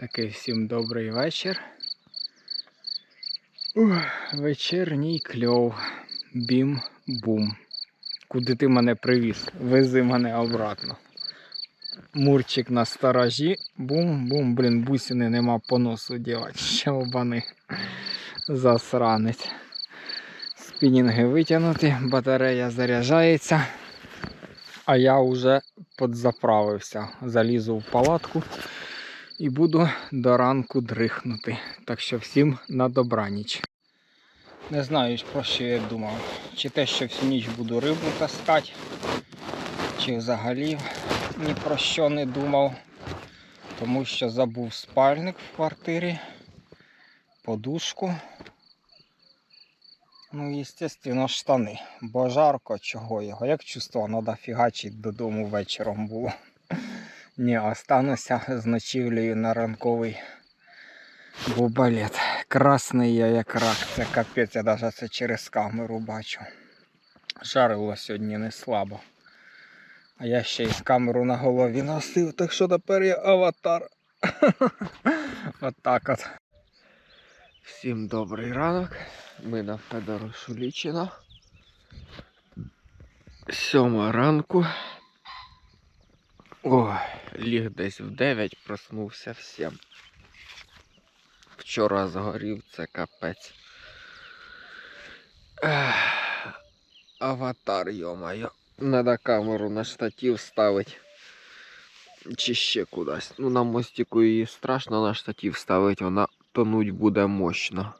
Такий всім добрий вечір. Ух, вечірній кльов. Бім-бум. Куди ти мене привіз? Вези мене обратно. Мурчик на сторожі. Бум-бум. Блін, бусини нема по носу дівати. Ще обани. Засранець. Спінінги витягнуті, батарея заряджається. А я вже подзаправився. Залізу в палатку і буду до ранку дрихнути. Так що всім на добраніч. Не знаю, про що я думав. Чи те, що всю ніч буду рибу таскати, чи взагалі ні про що не думав. Тому що забув спальник в квартирі, подушку. Ну, естественно, штани. Бо жарко, чого його. Як чувство, треба фігачити додому вечором було. Ні, остануся з ночівлею на ранковий бубалет. Красний я як рак, це капець, я навіть це через камеру бачу. Жарило сьогодні не слабо. А я ще й камеру на голові носив, так що тепер я аватар. Отак от. Всім добрий ранок. Ми на Федору Шулічина. Сьома ранку. Ой, ліг десь в 9, проснувся в 7. Вчора згорів, це капець. Ех, Аватар, йомайо. Надо камеру на штатив ставити. Чи ще кудись. Ну на мостику її страшно на штатив ставити, вона тонуть буде мощно.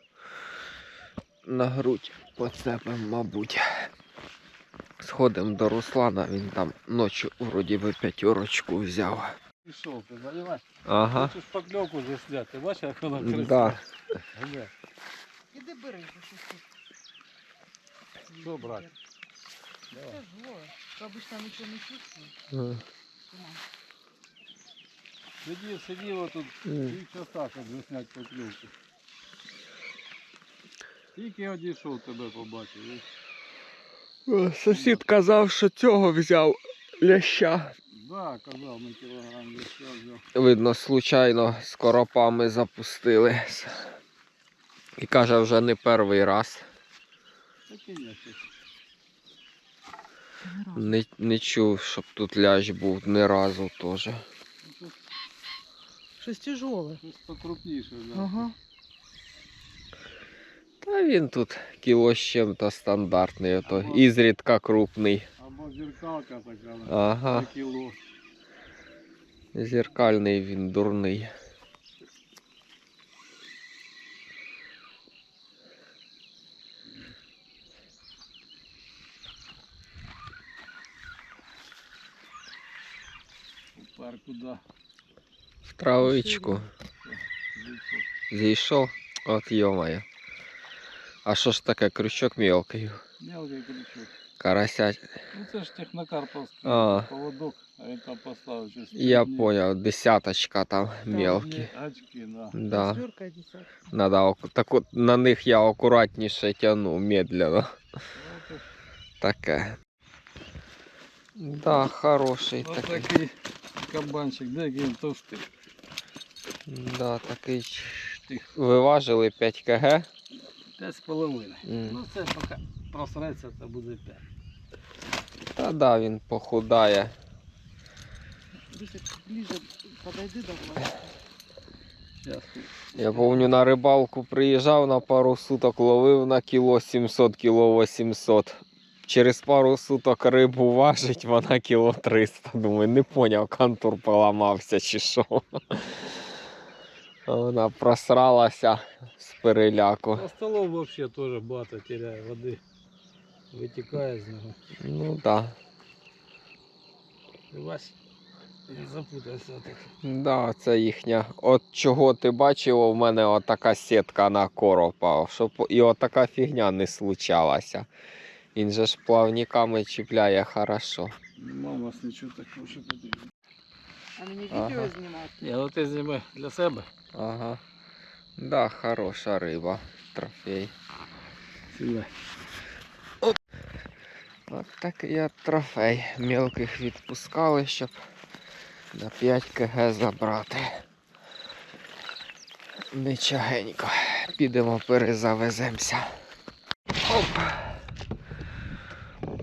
На грудь поцепим, мабуть. Сходимо до Руслана, він там ночі вроді би п'ятерочку взяв. Пішов, ти заливай. Ага. Хочу шпакльовку засняти. Бачиш, як вона красива? Да. Ге. Іди бери, бо щось тут. Що брати? Це зло. Ти обично нічого не чувствуєш. Ага. Сама. Сидів, сидів тут М. півчаса, щоб засняти покльовку. Тільки одійшов тебе побачив. Сусід казав, що цього взяв ляща. Да, казав, ми кілограм десь взяв. Видно, случайно з коропами запустили. І каже, вже не перший раз. Не, не чув, щоб тут лящ був ні разу теж. Ну, Щось тяжеле. Щось покрупніше взяв. Ага. Та він тут кіло з чим-то стандартний, ото Або- ізрідка крупний. Або зеркалка така. на Ага, кіло. зеркальний він дурний. У парку, да. В травичку Зійшов. зійшов. От йомає. А що ж таке, крючок мелкий? Мелкий крючок. Карася. Ну це ж технокарповський А. поводок, а він там поставив щось. Я ні. понял, десяточка там мелкі. Ні, Очки, да. Да. Четверка і десятка. Надо ак- так от на них я акуратніше тяну, медленно. Ну, то ж Таке. Да, хороший Ось такий. такий кабанчик, деякий він товстий. Да, такий. Тих Виважили 5 кг. 5,5. М. Ну це поки просреться, це буде 5. Та да, він похудає. Ближе, ближе подойди до вас. Я помню на рибалку приїжджав на пару суток, ловив на кіло 700, кіло 800. Через пару суток рибу важить, вона кіло 300. Думаю, не поняв, кантур поламався чи що. А Вона просралася з переляку. За столом взагалі теж багато теряє води. Витікає з нього. Ну так. І Вась запутався так. Да, це їхня. От чого ти бачив, у мене отака сітка на коропа, щоб і отака фігня не случалася. Він же ж плавниками чіпляє хорошо. Нема у нас нічого такого, що потрібно. А мені Ага. знімати. Ні, ну ти зніми для себе. Ага. Да, хороша риба. Трофей. Сюди. От такий от трофей. Мелких відпускали, щоб на 5 кг забрати. Нечагенько. Підемо перезавеземося. Оп.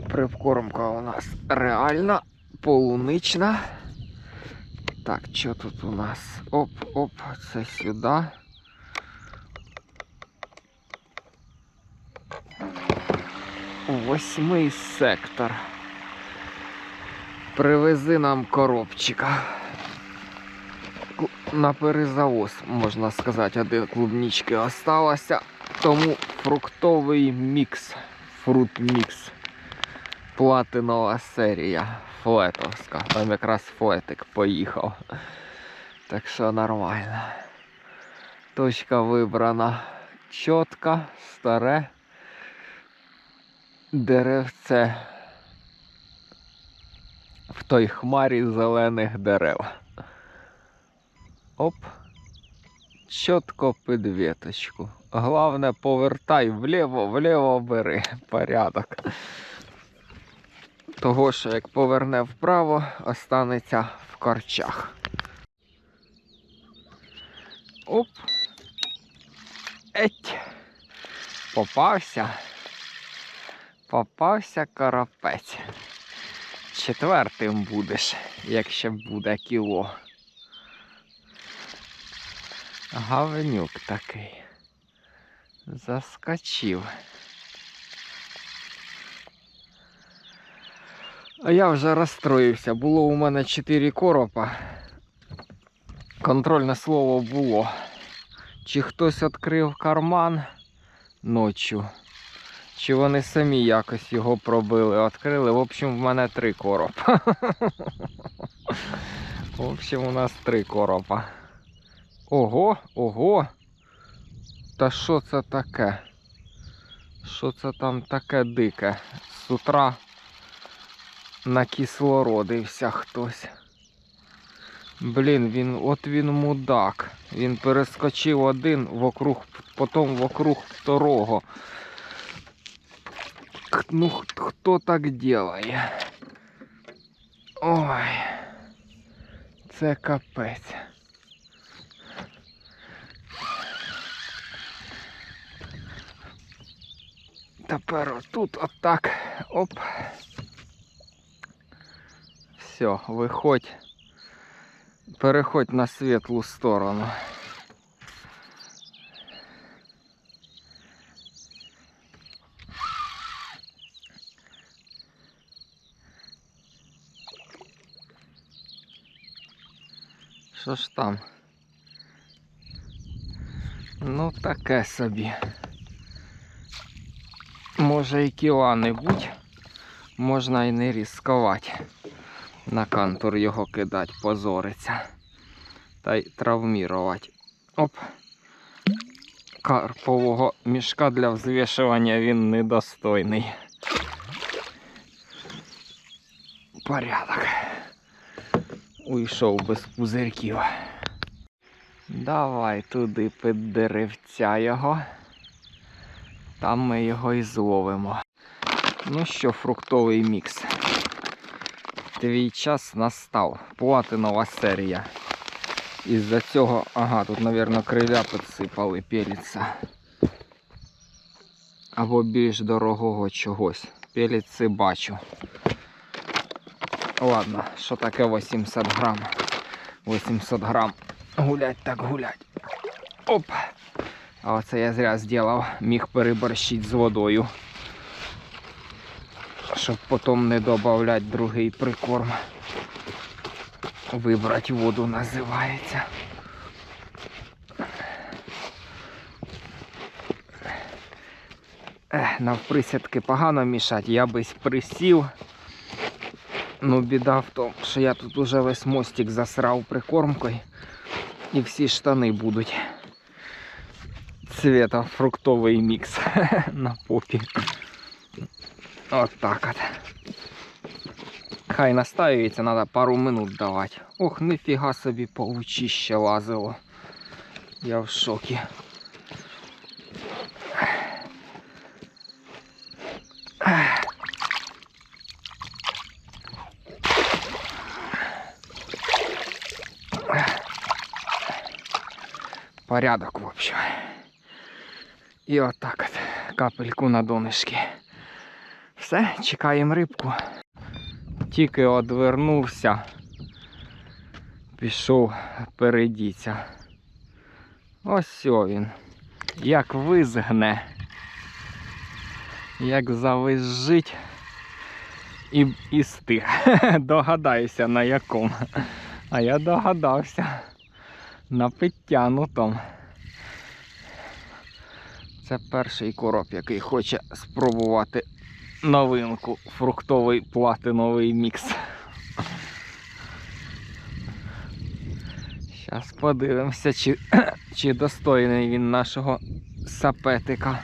Прикормка у нас реальна, полунична. Так, що тут у нас? Оп, оп, це сюди. Восьмий сектор. Привези нам коробчика. На перезавоз, можна сказати, один клубнички осталося. Тому фруктовий мікс. Фрут мікс. Платинова серія. Флетовська. Там якраз флетик поїхав. Так що нормально. Точка вибрана чітка, старе деревце в той хмарі зелених дерев. Оп. Чітко під віточку. Головне, повертай вліво, вліво бери. Порядок. Того, що як поверне вправо, останеться в корчах. Оп. Еть. Попався. Попався карапець. Четвертим будеш, якщо буде кіло. Гавнюк такий. Заскочив. А я вже розстроївся. Було у мене 4 коропа. Контрольне слово було. Чи хтось відкрив карман ночі, чи вони самі якось його пробили, відкрили. В общем, в мене три коропа. В общем, у нас три коропа. Ого, ого. Та що це таке? Що це там таке дике? З утра накислородився хтось. Блін, він, от він мудак. Він перескочив один вокруг, потім вокруг второго. Ну, хто так делає? Ой, це капець. Тепер отут отак. Оп. Все, виходь. Переходь на світлу сторону. Що ж там? Ну, таке собі. Може і кіла не будь, можна і не ризикувати. На кантур його кидати, позориться. Та й травмірувати. Оп. Карпового мішка для взвішування він недостойний. Порядок. Уйшов без пузирків. Давай туди під деревця його. Там ми його і зловимо. Ну що, фруктовий мікс. Твій час настав. Платинова серія. Із-за цього, ага, тут, мабуть, криля підсипали перця. Або більш дорогого чогось. Перці бачу. Ладно, що таке 800 грам? 800 грам. Гулять так гулять. Оп! А оце я зря зробив. Міг переборщити з водою. Щоб потім не додавати другий прикорм. Вибрати воду називається. Навприсядки погано мішати, я бись присів. Ну, біда в тому, що я тут уже весь мостик засрав прикормкою і всі штани будуть цвета фруктовий мікс на попі. От так от. Хай настаюється, треба пару минут давати. Ох, ніфіга собі паучище лазило. Я в шокі. Порядок, в общем. І отак от капельку на донышки. Все, чекаємо рибку. Тільки одвернувся, пішов передіться. Ось він. Як визгне, як завизжить і, і стих. Догадаюся на якому. А я догадався. На підтянутом. Це перший короб, який хоче спробувати новинку. Фруктовий платиновий мікс. Зараз подивимося, чи, чи достойний він нашого сапетика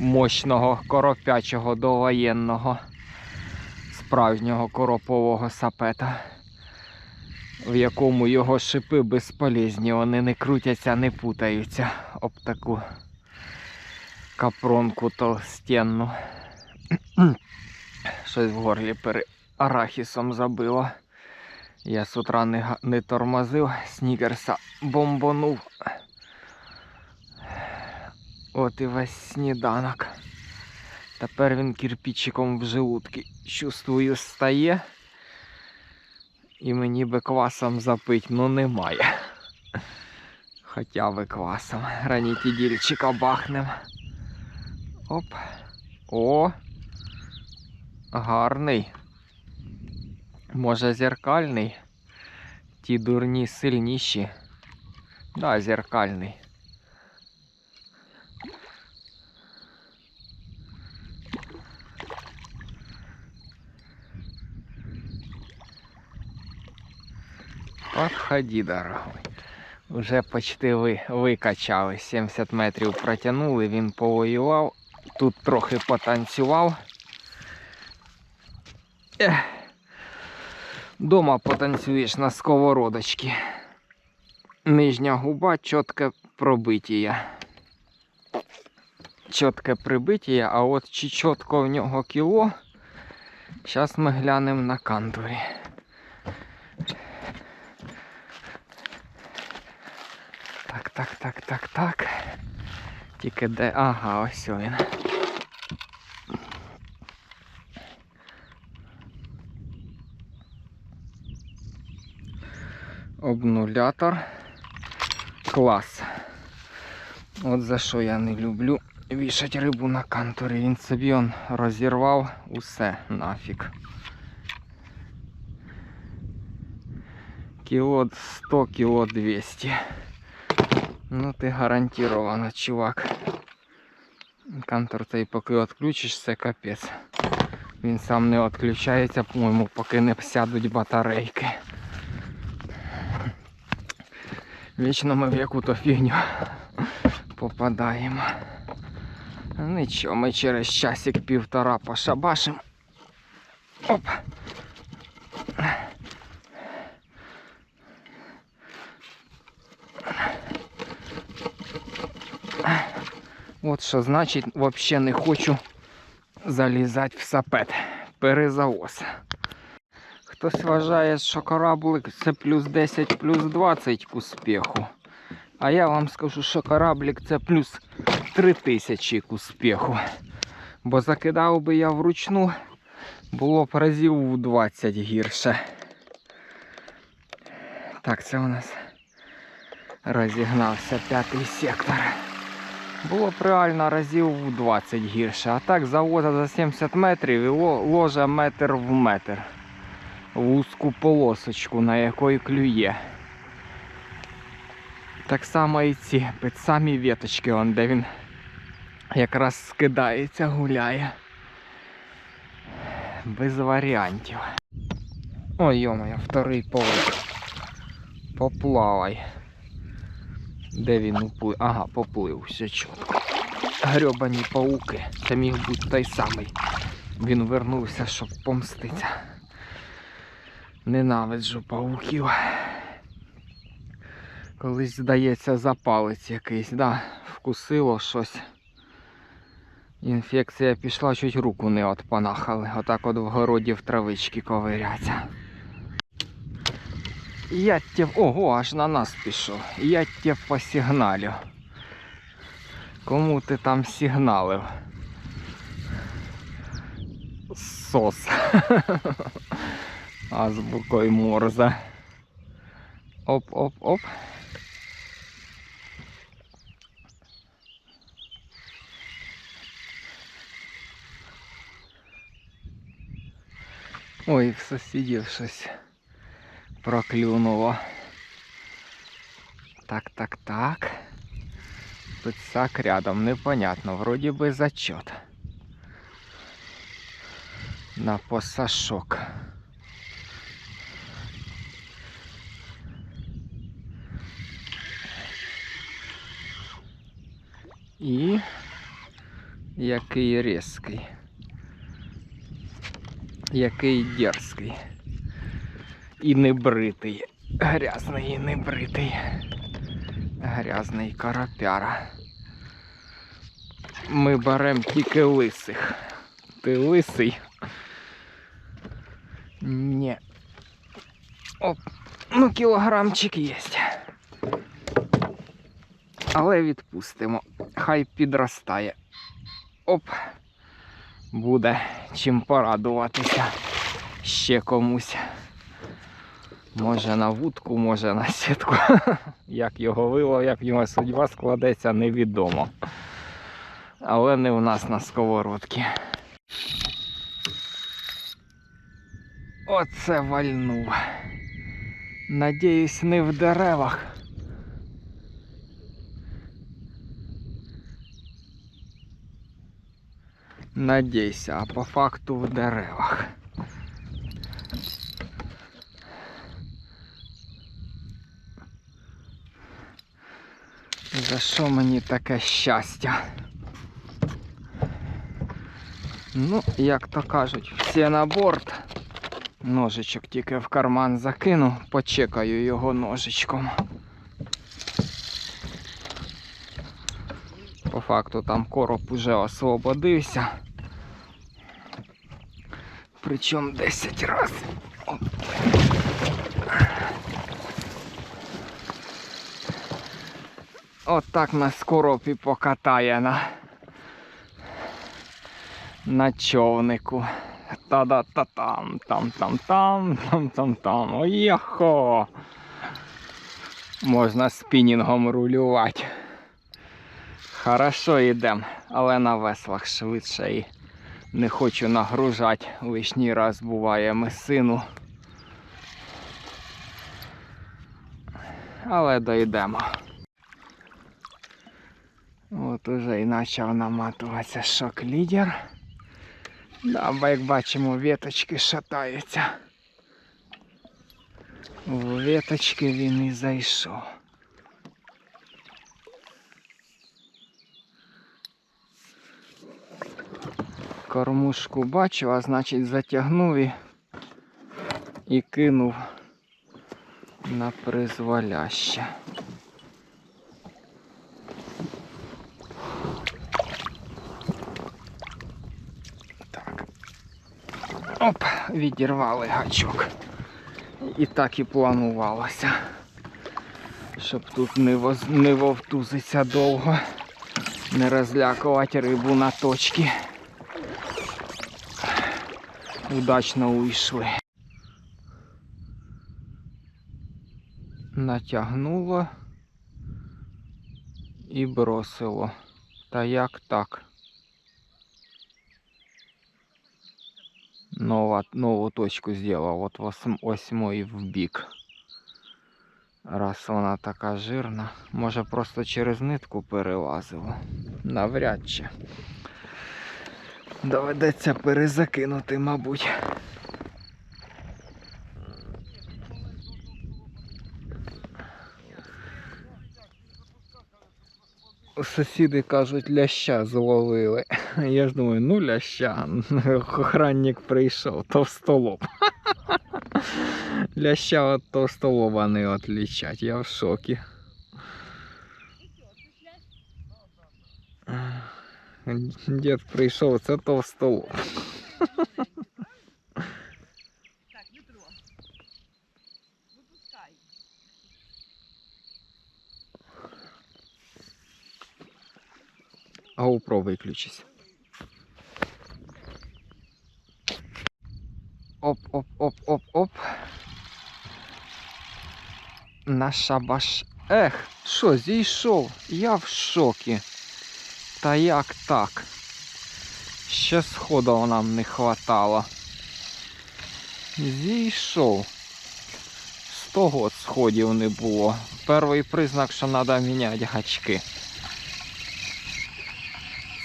мощного коропячого довоєнного справжнього коропового сапета, в якому його шипи безполезні, вони не крутяться, не путаються об таку капронку толстенну. Щось в горлі пере арахісом забило. Я з утра не, не тормозив, снікерса бомбанув. От і весь сніданок. Тепер він кирпичиком в желудки, чувствую, стає. І мені би квасом запить, ну немає. Хоча би квасом. Ранітідільчика бахнем. Оп. О. Гарний. Може зеркальний. Ті дурні сильніші. Да, зеркальний. Подходи, дорогой. Уже почти ви, викачали. 70 метрів протягнули, він повоював. Тут трохи потанцював. Ех. Дома потанцюєш на сковородочці. Нижня губа чітке пробиття. Чітке прибиття, а от чи чітко в нього кіло. Зараз ми глянемо на кантурі. Так, так, так, так, так. Тільки де. Ага, ось він. Обнулятор. Клас. От за що я не люблю вішати рибу на кантурі. Він собі он розірвав усе нафіг. Кіло 100, кіло 200. Ну ти гарантировано, чувак. Кантор цей поки відключиш, це капець. Він сам не відключається, по-моєму, поки не сядуть батарейки. Вічно ми в яку-то фігню попадаємо. Нічого, ми через часик півтора пошабашим. Оп. От що значить, взагалі не хочу залізати в сапет. Перезавоз. Хтось вважає, що кораблик це плюс 10, плюс 20 к успіху. А я вам скажу, що кораблик це плюс 3000 к успіху. Бо закидав би я вручну, було б разів в 20 гірше. Так, це у нас розігнався п'ятий сектор. Було б реально разів в 20 гірше. А так завоза за 70 метрів і ложа метр в метр. Вузьку полосочку, на якої клює. Так само і ці під самі віточки, он, де він якраз скидається, гуляє. Без варіантів. Ой, йомаю, вторий поверх. Поплавай. Де він уплив? Ага, поплив, все чітко. Грьобані пауки. Це міг бути той самий. Він вернувся, щоб помститися. Ненавиджу пауків. Колись, здається, запалець якийсь, да, вкусило щось. Інфекція пішла, чуть руку не отпанахали. Отак от в городі в травички ковиряться. Я тя... Ого, аж на нас пішов. Я тя посигналю. Кому ти там сигналив? Сос. Азбукою Морзе. Оп-оп-оп. Ой, в сусідів щось проклюнуло. Так, так, так. Пицак рядом, непонятно, вроді би зачет. На посашок. Який різкий. Який дерзкий. І небритий. Грязний і небритий. Грязний карапяра. Ми беремо тільки лисих. Ти лисий? Ні. Оп. Ну, кілограмчик є. Але відпустимо. Хай підростає. Оп. Буде чим порадуватися ще комусь. Може на вудку, може на сітку. Як його вилов, як його судьба складеться, невідомо. Але не в нас на сковородці. Оце вальнув. Надіюсь, не в деревах. Надійся, а по факту в деревах. За що мені таке щастя? Ну, як то кажуть, всі на борт. Ножичок тільки в карман закину, почекаю його ножичком. По факту там короб уже освободився. Причому 10 разів. Оп. От так нас короб і покатає на, на човнику. Та-да-та-там, там-там-там, там-там-там. Оєхо! Можна спінінгом рулювати. Хорошо йдем, але на веслах швидше і не хочу нагружати. Лишній раз буває месину. Але дойдемо. От уже і почав наматуватися шок-лідер. Да, як бачимо, віточки шатаються. В віточки він і зайшов. Кормушку бачу, а значить затягнув і, і кинув на призволяще. Оп, відірвали гачок. І так і планувалося. Щоб тут не, воз... не вовтузиться довго, не розлякувати рибу на точки. Удачно уйшли. Натягнуло і бросило. Та як так? Нова, нову точку зробив. От восьм, восьмої в бік. Раз вона така жирна. Може просто через нитку перелазило. Навряд чи. Доведеться перезакинути, мабуть. Сусіди кажуть, ляща зловили. Я ж думаю, ну ляща. Охранник прийшов, товстолоб. Ляща от товстолоба не отлічать, я в шокі. Дед пришел це то в столу. Так, Дмитро, випускай. GoPro а виключись. Оп-оп-оп-оп-оп. баш. Эх, что здесь шел? Я в шоке. Та як так? Ще сходу нам не хватало. Зійшов. З того сходів не було. Перший признак, що треба міняти гачки.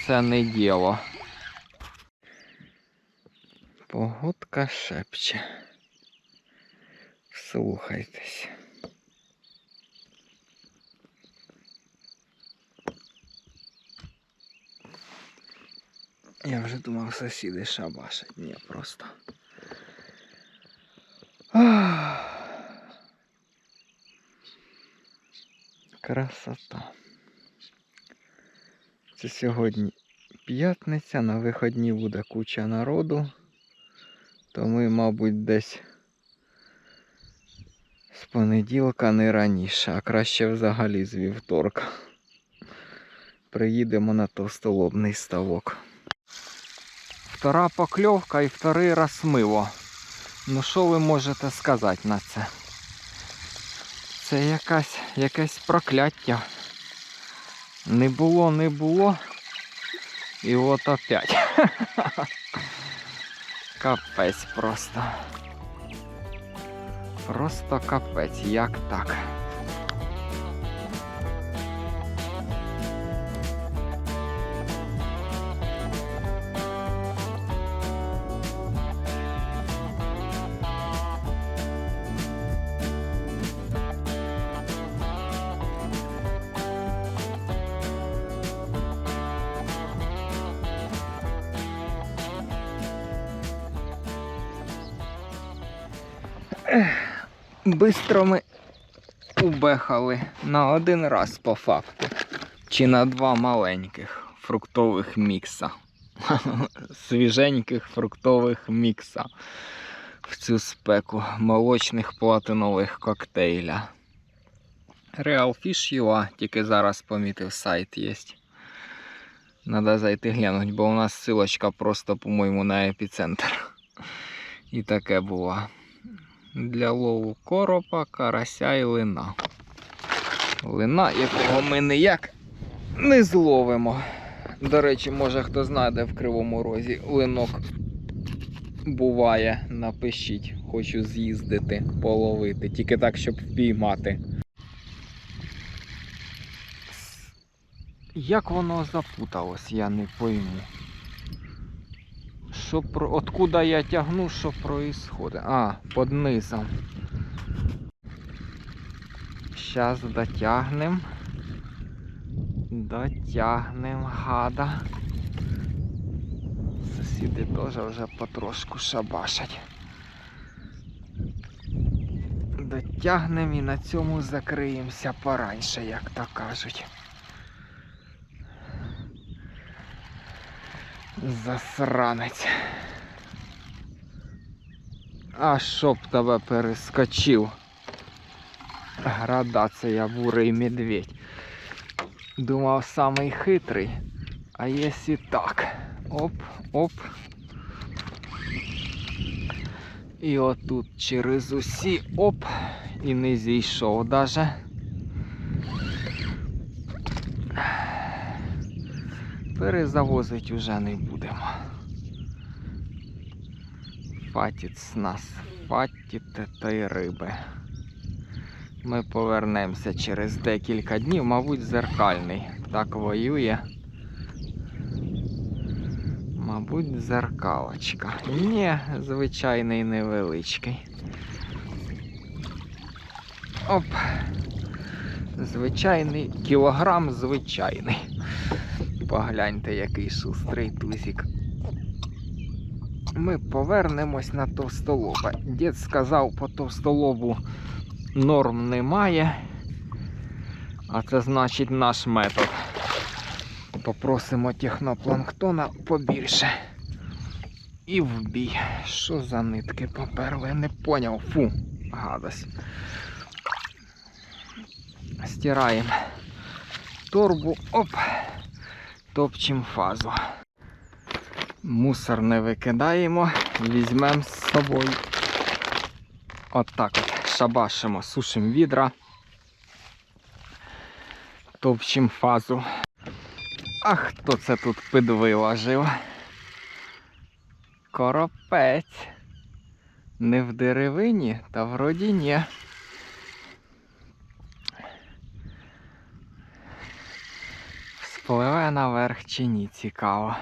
Це не діло. Погодка шепче. Слухайтесь. Я вже думав, сусіди шабашать. Ні, просто. Красота. Це сьогодні п'ятниця, на виходні буде куча народу. То ми, мабуть, десь з понеділка не раніше, а краще взагалі з вівторка. Приїдемо на товстолобний ставок. Втора покльовка і вторий раз мило. Ну що ви можете сказати на це? Це якась, якесь прокляття. Не було, не було. І от опять. Капець просто. Просто капець, як так? Бистро ми убехали на один раз по факту. Чи на два маленьких фруктових мікса. Свіженьких фруктових мікса. В цю спеку молочних платинових коктейля. Real Fish UA, тільки зараз помітив сайт є. Надо зайти глянуть, бо у нас силочка просто, по-моєму, на епіцентр. І таке було для лову коропа, карася і лина. Лина, якого ми ніяк не зловимо. До речі, може хто знайде в Кривому Розі линок буває, напишіть. Хочу з'їздити, половити. Тільки так, щоб впіймати. Як воно запуталось, я не пойму. Що про... Откуда я тягну, що происходит? А, під низом. Зараз дотягнем. Дотягнем гада. Сусіди теж вже потрошку шабашать. Дотягнем і на цьому закриємося пораньше, як то кажуть. Засранець. А щоб тебе перескочив. Градація бурий медведь. Думав самий хитрий. А якщо так. Оп, оп. І отут через усі оп. І не зійшов даже. Перезавозить уже не будемо. Фатіт з нас, фатіт та й риби. Ми повернемося через декілька днів, мабуть, зеркальний. Так воює. Мабуть, зеркалочка. Ні, звичайний невеличкий. Оп. Звичайний кілограм звичайний. Погляньте, який шустрий тузик. Ми повернемось на товстолоба. Дід сказав, по товстолобу норм немає. А це значить наш метод. Попросимо технопланктона побільше. І в бій. Що за нитки поперли? Не поняв. Фу, гадость. Стираємо торбу. Оп. Топчем фазу. Мусор не викидаємо, візьмемо з собою. От так от шабашимо, сушимо відра. Топчем фазу. А хто це тут пид виложив? Коропець. Не в деревині, та вроді ні. Наверх чи ні, цікаво.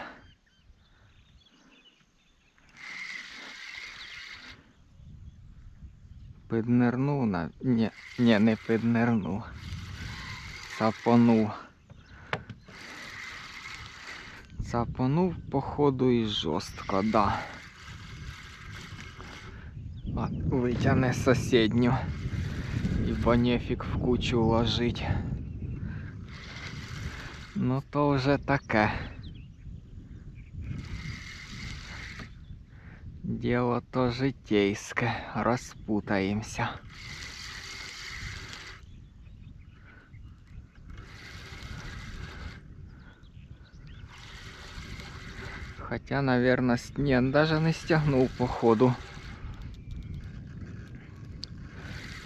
Піднирнув на. Ні, ні, не піднирнув. Цапонув. Цапонув, походу, і жорстко, да. От, витягне сусідню. Ібо нефік в кучу ложить. Ну то вже таке. Діло то житейське, розпутаємося. Хотя, наверное, с... Ні, даже не стягнув походу.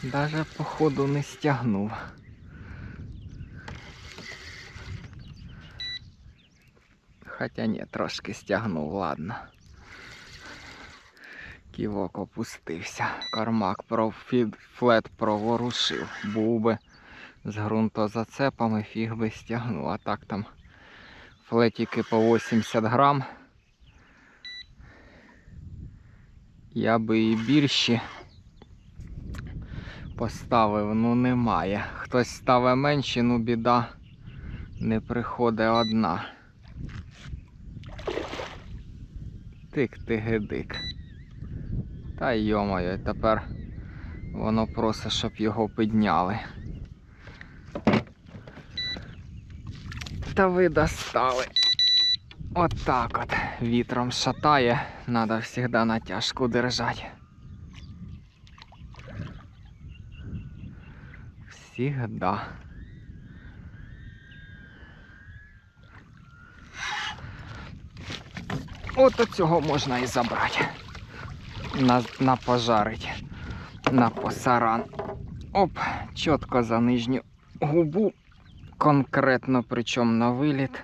Даже походу не стягнув. Хотя ні, трошки стягнув, ладно. Ківок опустився. Кармак про флет проворушив. Був би з ґрунтозацепами, фіг би стягнув. А так там флетики по 80 грам. Я би і більші поставив, ну немає. Хтось ставить менші, ну біда не приходить одна. Тик ти гидик. Та йомаю, тепер воно просить, щоб його підняли. Та ви достали. От так от. Вітром шатає, треба завжди натяжку держати. Всігда. От цього можна і забрати. На, на пожарить. На посаран. Оп, чітко за нижню губу. Конкретно, причому на виліт.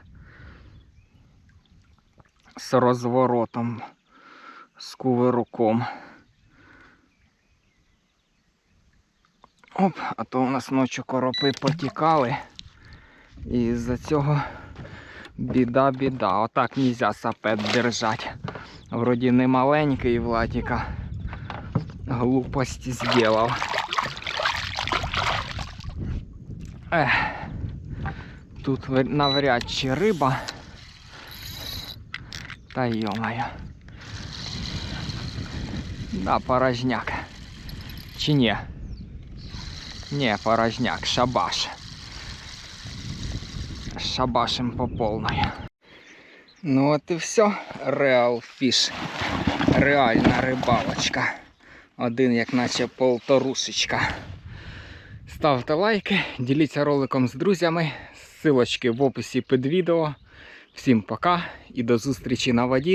З розворотом. З кувируком. Оп, а то у нас ночі коропи потікали. І з-за цього біда, біда. Отак нельзя сапет держать. Вроді не маленький Владіка. Глупості зробив. Тут навряд чи риба. Та йомаю. Да, порожняк. Чи ні? Ні, порожняк, шабаш. Шабашим по повної. Ну от і все. Реал фіш. Реальна рибалочка. Один, як наче полторушечка. Ставте лайки, діліться роликом з друзями. Силочки в описі під відео. Всім пока і до зустрічі на воді.